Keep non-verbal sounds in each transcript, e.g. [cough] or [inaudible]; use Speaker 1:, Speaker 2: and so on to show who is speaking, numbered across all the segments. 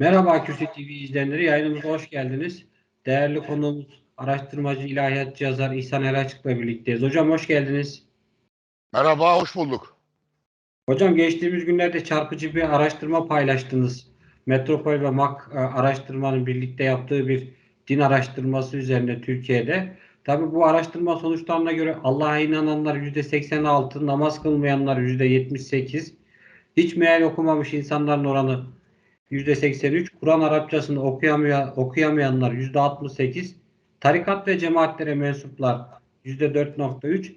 Speaker 1: Merhaba Kürsü TV izleyenleri, yayınımıza hoş geldiniz. Değerli konuğumuz araştırmacı, ilahiyatçı yazar İhsan Eraçık'la birlikteyiz. Hocam hoş geldiniz.
Speaker 2: Merhaba, hoş bulduk.
Speaker 1: Hocam geçtiğimiz günlerde çarpıcı bir araştırma paylaştınız. Metropol ve MAK e, araştırmanın birlikte yaptığı bir din araştırması üzerine Türkiye'de. Tabi bu araştırma sonuçlarına göre Allah'a inananlar %86, namaz kılmayanlar %78, hiç meal okumamış insanların oranı %83, Kur'an Arapçasını okuyamaya, okuyamayanlar %68, tarikat ve cemaatlere mensuplar %4.3,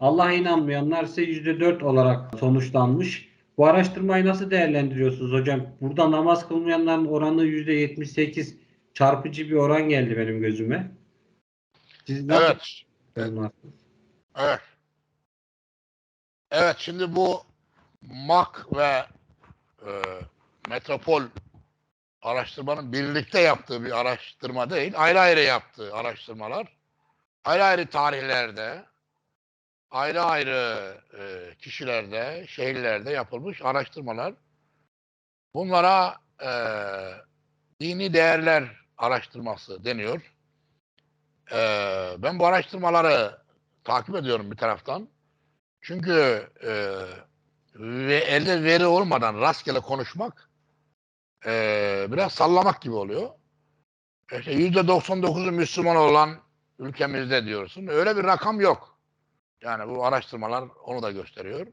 Speaker 1: Allah'a inanmayanlar ise %4 olarak sonuçlanmış. Bu araştırmayı nasıl değerlendiriyorsunuz hocam? Burada namaz kılmayanların oranı %78 çarpıcı bir oran geldi benim gözüme. Siz nasıl
Speaker 2: Evet,
Speaker 1: yorumlarsınız?
Speaker 2: evet. Evet, şimdi bu MAK ve e, Metropol araştırmanın birlikte yaptığı bir araştırma değil, ayrı ayrı yaptığı araştırmalar, ayrı ayrı tarihlerde, ayrı ayrı e, kişilerde, şehirlerde yapılmış araştırmalar. Bunlara e, dini değerler araştırması deniyor. Ee, ben bu araştırmaları takip ediyorum bir taraftan. Çünkü e, ve elde veri olmadan rastgele konuşmak e, biraz sallamak gibi oluyor. İşte %99'u Müslüman olan ülkemizde diyorsun. Öyle bir rakam yok. Yani bu araştırmalar onu da gösteriyor.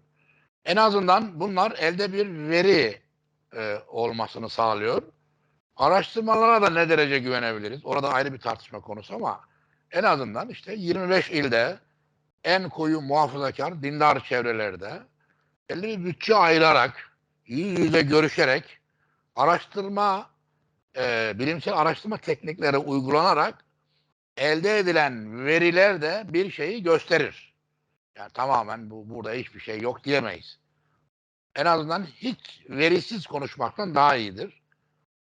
Speaker 2: En azından bunlar elde bir veri e, olmasını sağlıyor. Araştırmalara da ne derece güvenebiliriz? Orada ayrı bir tartışma konusu ama en azından işte 25 ilde en koyu muhafazakar dindar çevrelerde belli bir bütçe ayırarak, yüz yüze görüşerek araştırma, e, bilimsel araştırma teknikleri uygulanarak elde edilen veriler de bir şeyi gösterir. Yani tamamen bu, burada hiçbir şey yok diyemeyiz. En azından hiç verisiz konuşmaktan daha iyidir.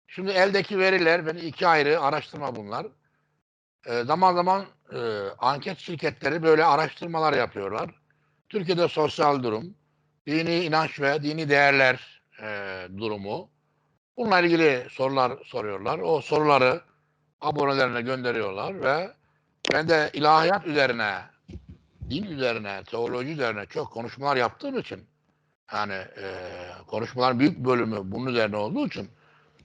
Speaker 2: Şimdi eldeki veriler, ben iki ayrı araştırma bunlar. E, zaman zaman e, anket şirketleri böyle araştırmalar yapıyorlar. Türkiye'de sosyal durum, dini inanç ve dini değerler e, durumu. Bununla ilgili sorular soruyorlar. O soruları abonelerine gönderiyorlar ve ben de ilahiyat üzerine, din üzerine, teoloji üzerine çok konuşmalar yaptığım için yani e, konuşmaların büyük bölümü bunun üzerine olduğu için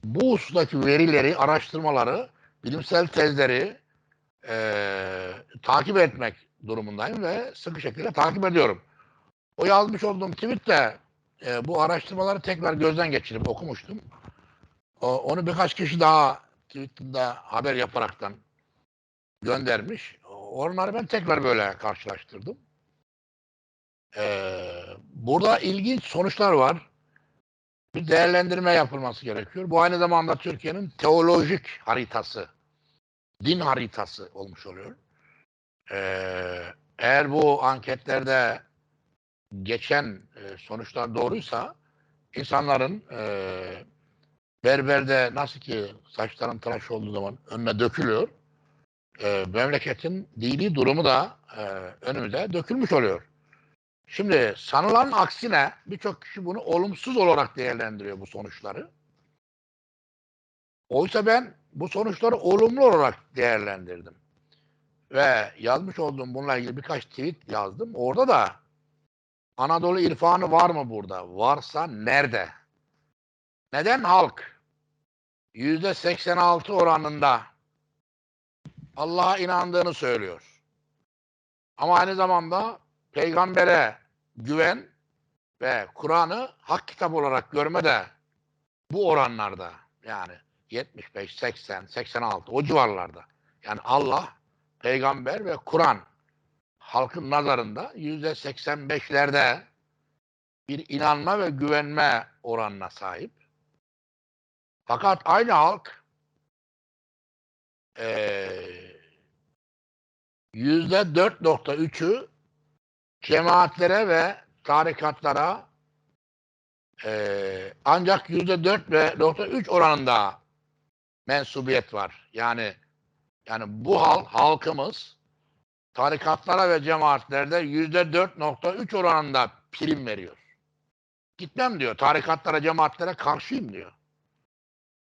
Speaker 2: bu husustaki verileri, araştırmaları, bilimsel tezleri e, takip etmek durumundayım ve sıkı şekilde takip ediyorum. O yazmış olduğum tweette e, bu araştırmaları tekrar gözden geçirip okumuştum. O, onu birkaç kişi daha Twitter'da haber yaparaktan göndermiş. Onları ben tekrar böyle karşılaştırdım. Ee, burada ilginç sonuçlar var. Bir değerlendirme yapılması gerekiyor. Bu aynı zamanda Türkiye'nin teolojik haritası din haritası olmuş oluyor. Ee, eğer bu anketlerde geçen e, sonuçlar doğruysa insanların e, berberde nasıl ki saçların tıraş olduğu zaman önüne dökülüyor. E, memleketin dini durumu da e, önümüze dökülmüş oluyor. Şimdi sanılan aksine birçok kişi bunu olumsuz olarak değerlendiriyor bu sonuçları. Oysa ben bu sonuçları olumlu olarak değerlendirdim. Ve yazmış olduğum bununla ilgili birkaç tweet yazdım. Orada da Anadolu irfanı var mı burada? Varsa nerede? Neden halk yüzde 86 oranında Allah'a inandığını söylüyor. Ama aynı zamanda peygambere güven ve Kur'an'ı hak kitap olarak görme de bu oranlarda yani 75, 80, 86 o civarlarda. Yani Allah, peygamber ve Kur'an halkın nazarında yüzde 85'lerde bir inanma ve güvenme oranına sahip. Fakat aynı halk yüzde 4.3'ü cemaatlere ve tarikatlara e, ancak yüzde 4 ve nokta 3 oranında mensubiyet var. Yani yani bu halk halkımız tarikatlara ve cemaatlerde yüzde 4.3 oranında prim veriyor. Gitmem diyor. Tarikatlara, cemaatlere karşıyım diyor.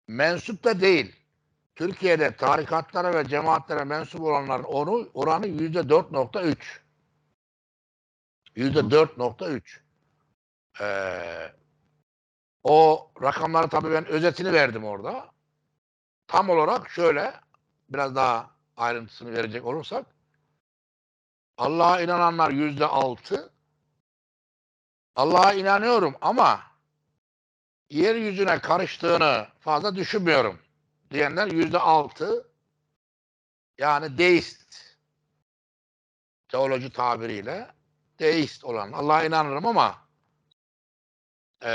Speaker 2: Mensup da değil. Türkiye'de tarikatlara ve cemaatlere mensup olanların onu, oranı yüzde dört nokta üç. Yüzde dört nokta üç. Ee, o rakamları tabii ben özetini verdim orada. Tam olarak şöyle biraz daha ayrıntısını verecek olursak Allah'a inananlar yüzde altı Allah'a inanıyorum ama yeryüzüne karıştığını fazla düşünmüyorum diyenler yüzde altı yani deist teoloji tabiriyle deist olan Allah'a inanırım ama e,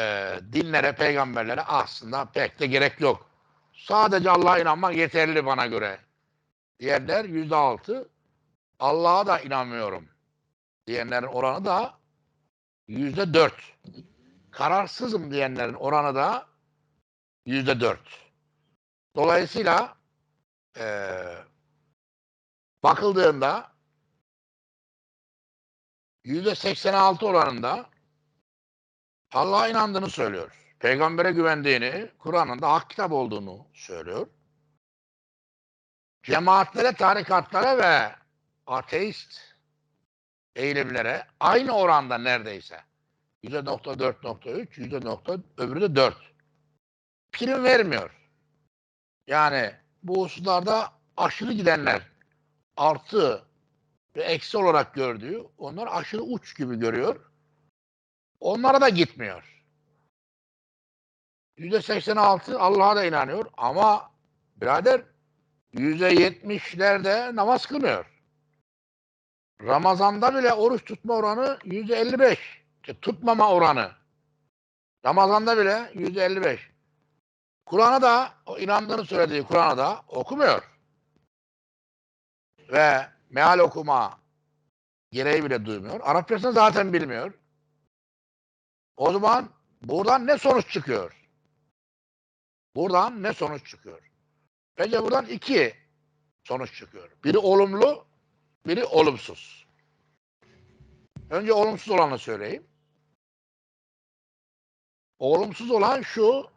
Speaker 2: dinlere, peygamberlere aslında pek de gerek yok. Sadece Allah'a inanmak yeterli bana göre. Diyenler yüzde altı. Allah'a da inanmıyorum. Diyenlerin oranı da yüzde dört. Kararsızım diyenlerin oranı da yüzde dört. Dolayısıyla eee bakıldığında yüzde 86 oranında Allah'a inandığını söylüyor. Peygambere güvendiğini, Kur'an'ın da hak kitap olduğunu söylüyor. Cemaatlere, tarikatlara ve ateist eğilimlere aynı oranda neredeyse yüzde nokta dört nokta üç, yüzde nokta öbürü de dört. Prim vermiyor. Yani bu hususlarda aşırı gidenler artı ve eksi olarak gördüğü onlar aşırı uç gibi görüyor. Onlara da gitmiyor. Yüzde 86 Allah'a da inanıyor ama birader yüzde yetmişlerde namaz kılmıyor. Ramazan'da bile oruç tutma oranı yüzde 55. İşte tutmama oranı. Ramazan'da bile yüzde 55. Kur'an'ı da o inandığını söylediği Kur'an'ı da okumuyor. Ve meal okuma gereği bile duymuyor. Arapçasını zaten bilmiyor. O zaman buradan ne sonuç çıkıyor? Buradan ne sonuç çıkıyor? Bence buradan iki sonuç çıkıyor. Biri olumlu, biri olumsuz. Önce olumsuz olanı söyleyeyim. Olumsuz olan şu,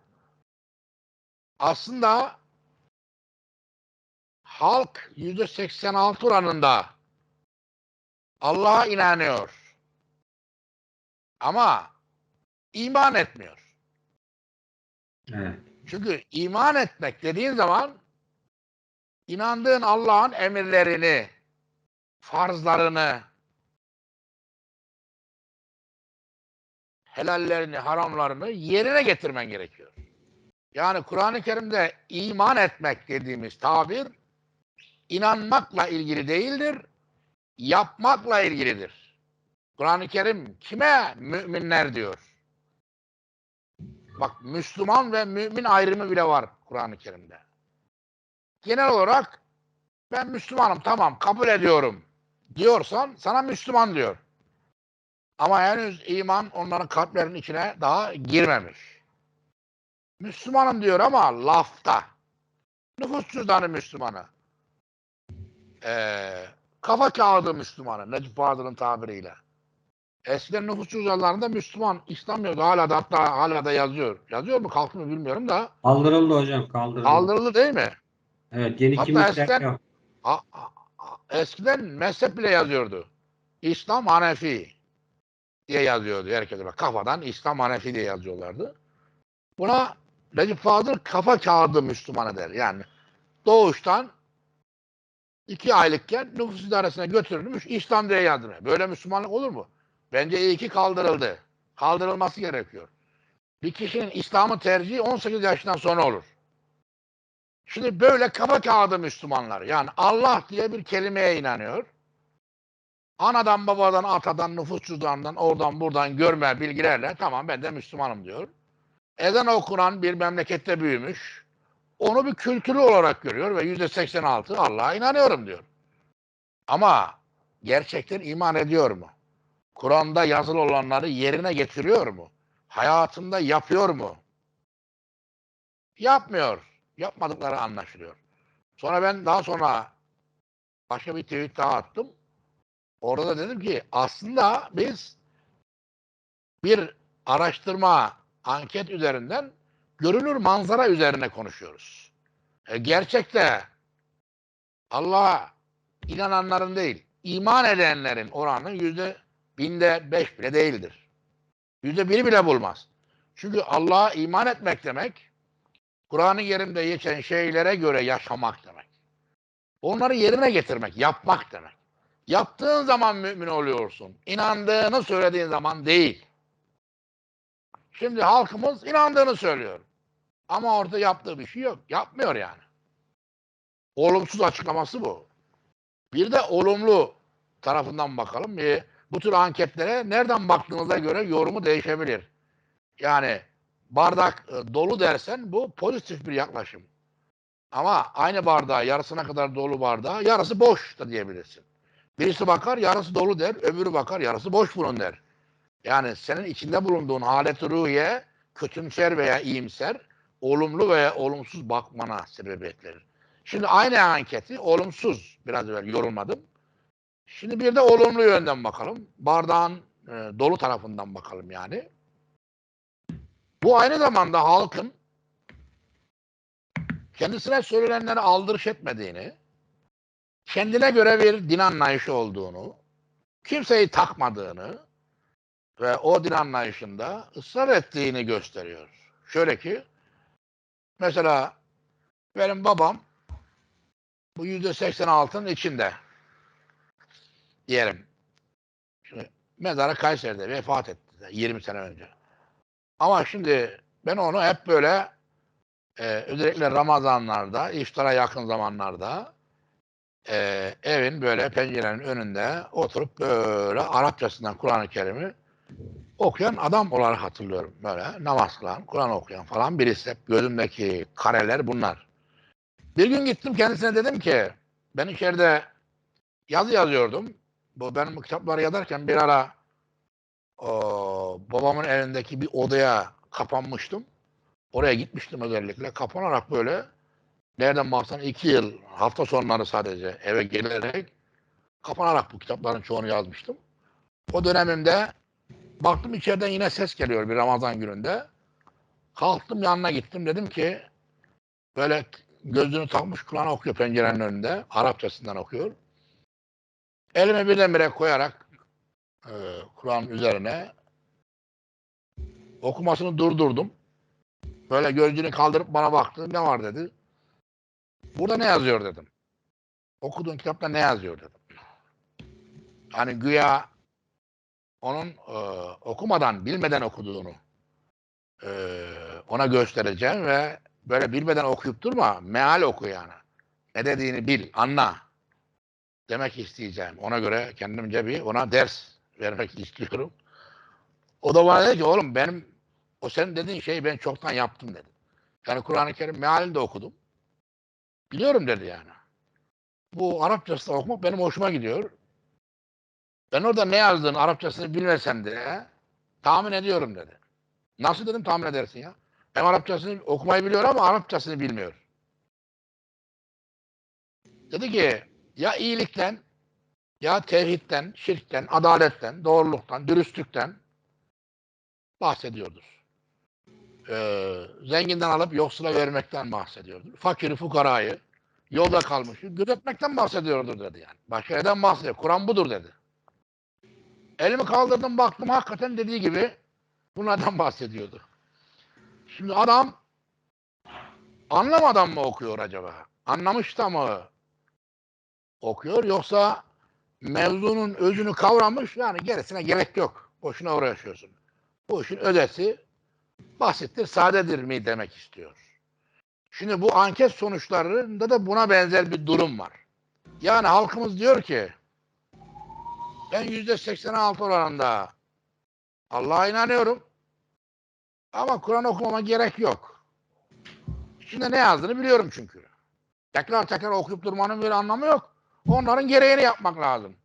Speaker 2: aslında halk yüzde 86 oranında Allah'a inanıyor. Ama iman etmiyor.
Speaker 1: Evet.
Speaker 2: Çünkü iman etmek dediğin zaman inandığın Allah'ın emirlerini, farzlarını, helallerini, haramlarını yerine getirmen gerekiyor. Yani Kur'an-ı Kerim'de iman etmek dediğimiz tabir inanmakla ilgili değildir, yapmakla ilgilidir. Kur'an-ı Kerim kime müminler diyor? Bak Müslüman ve mümin ayrımı bile var Kur'an-ı Kerim'de. Genel olarak ben Müslümanım tamam kabul ediyorum diyorsan sana Müslüman diyor. Ama henüz iman onların kalplerinin içine daha girmemiş. Müslümanım diyor ama lafta. Nüfus cüzdanı Müslümanı. Ee, kafa kağıdı Müslümanı. Necip Fazıl'ın tabiriyle. Eskiden nüfus cüzdanlarında Müslüman İslam yazıyordu. Hala da hatta hala da yazıyor. Yazıyor mu kalktı mı bilmiyorum da.
Speaker 1: Kaldırıldı hocam kaldırıldı.
Speaker 2: Kaldırıldı değil mi?
Speaker 1: Evet yeni
Speaker 2: Hatta
Speaker 1: kimlikler
Speaker 2: eskiden-
Speaker 1: yok.
Speaker 2: A- a- a- eskiden mezhep bile yazıyordu. İslam Hanefi diye yazıyordu herkese. Bak, kafadan İslam Hanefi diye yazıyorlardı. Buna Recep Fazıl kafa kağıdı Müslümanı der. Yani doğuştan iki aylıkken nüfus idaresine götürülmüş İslam diye yazdırıyor. Böyle Müslümanlık olur mu? Bence iyi ki kaldırıldı. Kaldırılması gerekiyor. Bir kişinin İslam'ı tercihi 18 yaşından sonra olur. Şimdi böyle kafa kağıdı Müslümanlar. Yani Allah diye bir kelimeye inanıyor. Anadan, babadan, atadan, nüfus cüzdanından, oradan buradan görme bilgilerle tamam ben de Müslümanım diyor. Ezan okunan bir memlekette büyümüş. Onu bir kültürü olarak görüyor ve yüzde 86 Allah'a inanıyorum diyor. Ama gerçekten iman ediyor mu? Kur'an'da yazılı olanları yerine getiriyor mu? Hayatında yapıyor mu? Yapmıyor. Yapmadıkları anlaşılıyor. Sonra ben daha sonra başka bir tweet daha attım. Orada da dedim ki aslında biz bir araştırma, anket üzerinden görünür manzara üzerine konuşuyoruz. E, gerçekte Allah'a inananların değil, iman edenlerin oranı yüzde binde beş bile değildir. Yüzde biri bile bulmaz. Çünkü Allah'a iman etmek demek, Kur'an-ı Kerim'de geçen şeylere göre yaşamak demek. Onları yerine getirmek, yapmak demek. Yaptığın zaman mümin oluyorsun. İnandığını söylediğin zaman değil. Şimdi halkımız inandığını söylüyor. Ama orada yaptığı bir şey yok. Yapmıyor yani. Olumsuz açıklaması bu. Bir de olumlu tarafından bakalım. Ee, bu tür anketlere nereden baktığınıza göre yorumu değişebilir. Yani bardak e, dolu dersen bu pozitif bir yaklaşım. Ama aynı bardağı yarısına kadar dolu bardağı yarısı boş da diyebilirsin. Birisi bakar yarısı dolu der, öbürü bakar yarısı boş bunun der. Yani senin içinde bulunduğun halet-i ruhiye kötümser veya iyimser, olumlu veya olumsuz bakmana sebebiyet verir. Şimdi aynı anketi olumsuz biraz evvel yorumladım. Şimdi bir de olumlu yönden bakalım. Bardağın e, dolu tarafından bakalım yani. Bu aynı zamanda halkın kendisine söylenenleri aldırış etmediğini, kendine göre bir din anlayışı olduğunu, kimseyi takmadığını ve o din anlayışında ısrar ettiğini gösteriyor. Şöyle ki, mesela benim babam bu yüzde seksen altının içinde diyelim. Şimdi mezarı Kayseri'de vefat etti 20 sene önce. Ama şimdi ben onu hep böyle e, özellikle Ramazanlarda, iftara yakın zamanlarda e, evin böyle pencerenin önünde oturup böyle Arapçasından Kur'an-ı Kerim'i okuyan adam olarak hatırlıyorum. Böyle namaz kılan, Kur'an okuyan falan birisi. Hep gözümdeki kareler bunlar. Bir gün gittim kendisine dedim ki ben içeride yazı yazıyordum. Bu benim kitapları yazarken bir ara o, babamın evindeki bir odaya kapanmıştım. Oraya gitmiştim özellikle. Kapanarak böyle nereden baksan iki yıl hafta sonları sadece eve gelerek kapanarak bu kitapların çoğunu yazmıştım. O dönemimde baktım içeriden yine ses geliyor bir Ramazan gününde. Kalktım yanına gittim dedim ki böyle gözünü takmış Kur'an okuyor pencerenin önünde. Arapçasından okuyor. Elimi birdenbire koyarak e, Kur'an üzerine okumasını durdurdum. Böyle gözünü kaldırıp bana baktı. Ne var dedi. Burada ne yazıyor dedim. Okuduğun kitapta ne yazıyor dedim. Hani güya onun e, okumadan, bilmeden okuduğunu e, ona göstereceğim ve böyle bilmeden okuyup durma. Meal oku yani. Ne dediğini bil, anla. Demek isteyeceğim. Ona göre kendimce bir ona ders vermek [laughs] istiyorum. O da bana dedi ki oğlum benim o senin dediğin şeyi ben çoktan yaptım dedi. Yani Kur'an-ı Kerim mealini de okudum. Biliyorum dedi yani. Bu Arapçası da okumak benim hoşuma gidiyor. Ben orada ne yazdığını Arapçasını bilmesem de tahmin ediyorum dedi. Nasıl dedim tahmin edersin ya. Ben Arapçasını okumayı biliyorum ama Arapçasını bilmiyor. Dedi ki ya iyilikten ya tevhidden, şirkten, adaletten, doğruluktan, dürüstlükten bahsediyordur. Ee, zenginden alıp yoksula vermekten bahsediyordur. Fakiri, fukarayı, yolda kalmışı gözetmekten bahsediyordur dedi yani. Başka neden bahsediyor? Kur'an budur dedi. Elimi kaldırdım baktım hakikaten dediği gibi bunlardan [laughs] bahsediyordu. Şimdi adam anlamadan mı okuyor acaba? Anlamış da mı okuyor yoksa mevzunun özünü kavramış yani gerisine gerek yok. Boşuna uğraşıyorsun. Bu işin ödesi basittir, sadedir mi demek istiyor. Şimdi bu anket sonuçlarında da buna benzer bir durum var. Yani halkımız diyor ki ben yüzde 86 oranında Allah'a inanıyorum ama Kur'an okumama gerek yok. Şimdi ne yazdığını biliyorum çünkü. Tekrar tekrar okuyup durmanın bir anlamı yok. Onların gereğini yapmak lazım.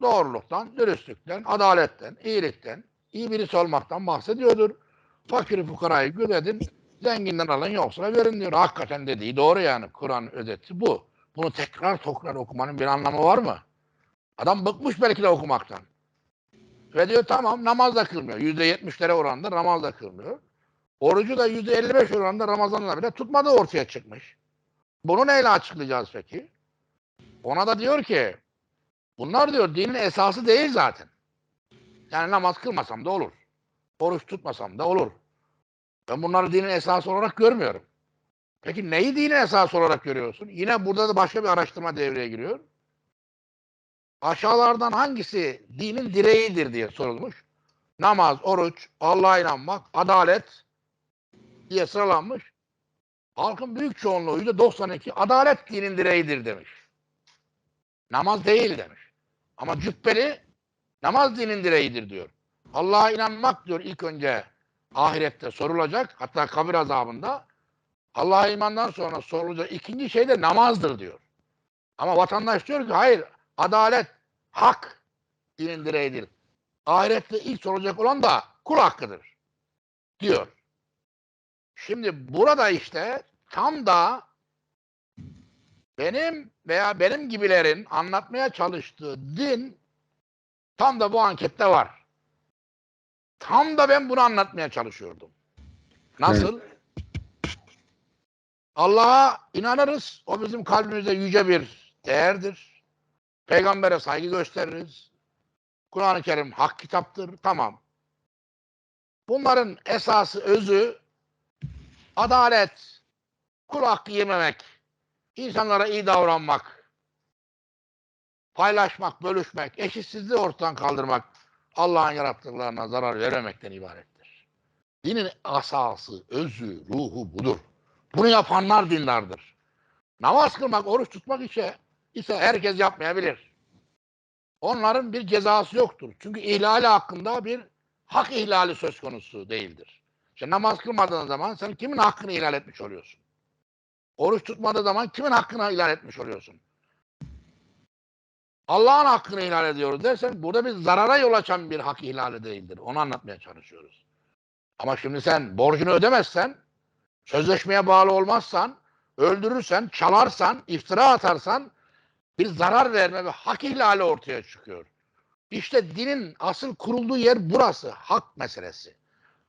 Speaker 2: Doğruluktan, dürüstlükten, adaletten, iyilikten, iyi birisi olmaktan bahsediyordur. Fakiri fukarayı gözetin, zenginden alın yoksula verin diyor. Hakikaten dediği doğru yani. Kur'an özeti bu. Bunu tekrar tekrar okumanın bir anlamı var mı? Adam bıkmış belki de okumaktan. Ve diyor tamam namaz da kılmıyor. Yüzde yetmişlere oranında namaz da kılmıyor. Orucu da yüzde 55 oranında Ramazan'la bile tutmadığı ortaya çıkmış. Bunu neyle açıklayacağız peki? Ona da diyor ki bunlar diyor dinin esası değil zaten. Yani namaz kılmasam da olur. Oruç tutmasam da olur. Ben bunları dinin esası olarak görmüyorum. Peki neyi dinin esası olarak görüyorsun? Yine burada da başka bir araştırma devreye giriyor. Aşağılardan hangisi dinin direğidir diye sorulmuş. Namaz, oruç, Allah'a inanmak, adalet diye sıralanmış. Halkın büyük çoğunluğu %92 adalet dinin direğidir demiş. Namaz değil demiş. Ama cübbeli namaz dinin direğidir diyor. Allah'a inanmak diyor ilk önce ahirette sorulacak. Hatta kabir azabında. Allah'a imandan sonra sorulacak ikinci şey de namazdır diyor. Ama vatandaş diyor ki hayır adalet, hak dinin direğidir. Ahirette ilk sorulacak olan da kul hakkıdır diyor. Şimdi burada işte tam da benim veya benim gibilerin anlatmaya çalıştığı din tam da bu ankette var. Tam da ben bunu anlatmaya çalışıyordum. Nasıl? Allah'a inanırız. O bizim kalbimizde yüce bir değerdir. Peygambere saygı gösteririz. Kur'an-ı Kerim hak kitaptır. Tamam. Bunların esası, özü adalet, kul hakkı yememek, insanlara iyi davranmak, paylaşmak, bölüşmek, eşitsizliği ortadan kaldırmak, Allah'ın yarattıklarına zarar veremekten ibarettir. Dinin asası, özü, ruhu budur. Bunu yapanlar dindardır. Namaz kılmak, oruç tutmak ise, ise herkes yapmayabilir. Onların bir cezası yoktur. Çünkü ihlali hakkında bir hak ihlali söz konusu değildir. İşte namaz kılmadığın zaman sen kimin hakkını ihlal etmiş oluyorsun? Oruç tutmadığı zaman kimin hakkını ihlal etmiş oluyorsun? Allah'ın hakkını ihlal ediyoruz dersen burada bir zarara yol açan bir hak ihlali değildir. Onu anlatmaya çalışıyoruz. Ama şimdi sen borcunu ödemezsen, sözleşmeye bağlı olmazsan, öldürürsen, çalarsan, iftira atarsan bir zarar verme ve hak ihlali ortaya çıkıyor. İşte dinin asıl kurulduğu yer burası. Hak meselesi.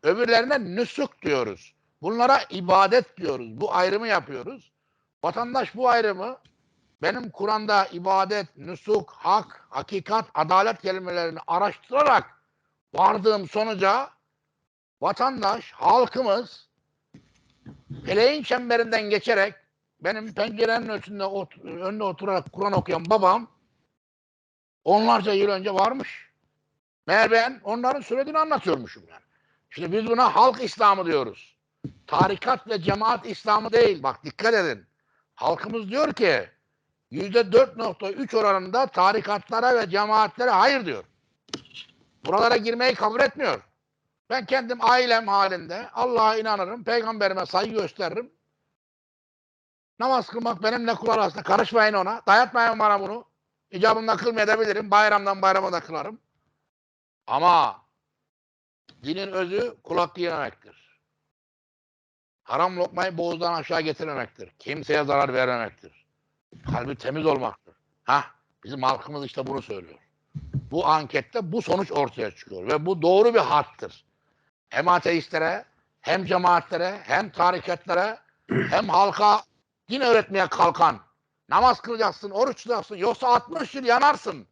Speaker 2: Öbürlerine nüsuk diyoruz. Bunlara ibadet diyoruz. Bu ayrımı yapıyoruz. Vatandaş bu ayrımı benim Kur'an'da ibadet, nüsuk, hak, hakikat, adalet kelimelerini araştırarak vardığım sonuca vatandaş, halkımız feleğin çemberinden geçerek benim pencerenin önünde, ot oturarak Kur'an okuyan babam onlarca yıl önce varmış. Meğer ben onların söylediğini anlatıyormuşum yani. Şimdi biz buna halk İslamı diyoruz. Tarikat ve cemaat İslamı değil. Bak dikkat edin. Halkımız diyor ki 4.3 oranında tarikatlara ve cemaatlere hayır diyor. Buralara girmeyi kabul etmiyor. Ben kendim ailem halinde Allah'a inanırım, peygamberime saygı gösteririm. Namaz kılmak benimle kul arasında. Karışmayın ona. Dayatmayın bana bunu. İcabımda kılmayabilirim. Bayramdan bayrama da kılarım. Ama dinin özü kulak yememektir. Haram lokmayı boğazdan aşağı getirmemektir. Kimseye zarar vermemektir. Kalbi temiz olmaktır. Ha, bizim halkımız işte bunu söylüyor. Bu ankette bu sonuç ortaya çıkıyor ve bu doğru bir hattır. Hem ateistlere, hem cemaatlere, hem tarikatlere, hem halka din öğretmeye kalkan, namaz kılacaksın, oruç tutacaksın, yoksa 60 yıl yanarsın,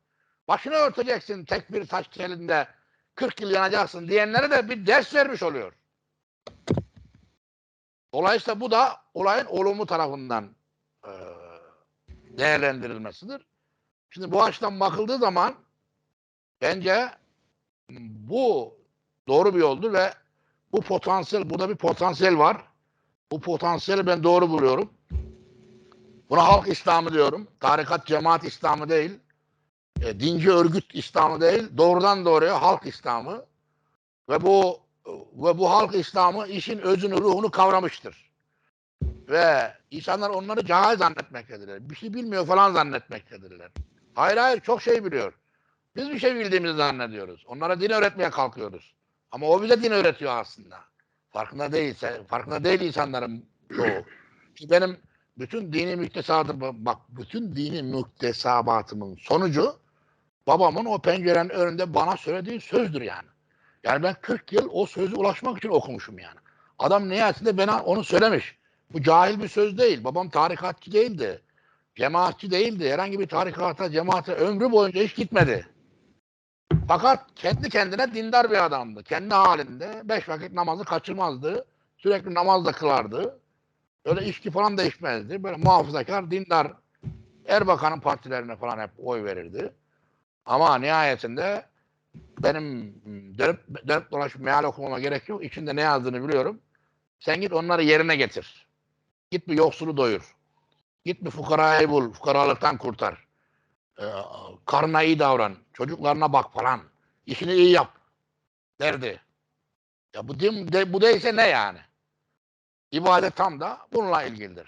Speaker 2: başını örteceksin tek bir taş telinde, 40 yıl yanacaksın diyenlere de bir ders vermiş oluyor. Dolayısıyla bu da olayın olumlu tarafından e, değerlendirilmesidir. Şimdi bu açıdan bakıldığı zaman bence bu doğru bir yoldur ve bu potansiyel, burada bir potansiyel var. Bu potansiyeli ben doğru buluyorum. Buna halk İslamı diyorum. Tarikat, cemaat İslamı değil. E, dinci örgüt İslamı değil. Doğrudan doğruya halk İslamı. Ve bu ve bu halk İslamı işin özünü, ruhunu kavramıştır. Ve insanlar onları cahil zannetmektedirler. Bir şey bilmiyor falan zannetmektedirler. Hayır hayır çok şey biliyor. Biz bir şey bildiğimizi zannediyoruz. Onlara din öğretmeye kalkıyoruz. Ama o bize din öğretiyor aslında. Farkında değilse, farkında değil insanların çoğu. Ki benim bütün dini müktesabatım, bak bütün dini müktesabatımın sonucu babamın o pencerenin önünde bana söylediği sözdür yani. Yani ben 40 yıl o sözü ulaşmak için okumuşum yani. Adam nihayetinde bana onu söylemiş. Bu cahil bir söz değil. Babam tarikatçı değildi. Cemaatçi değildi. Herhangi bir tarikata, cemaate ömrü boyunca hiç gitmedi. Fakat kendi kendine dindar bir adamdı. Kendi halinde beş vakit namazı kaçırmazdı. Sürekli namaz da kılardı. Öyle içki falan da içmezdi. Böyle muhafazakar, dindar Erbakan'ın partilerine falan hep oy verirdi. Ama nihayetinde benim dönüp, dönüp dolaşıp meal okumama gerek yok. İçinde ne yazdığını biliyorum. Sen git onları yerine getir. Git bir yoksulu doyur. Git bir fukarayı bul. Fukaralıktan kurtar. Ee, karnına iyi davran. Çocuklarına bak falan. İşini iyi yap. Derdi. Ya bu, de, bu değilse ne yani? İbadet tam da bununla ilgilidir.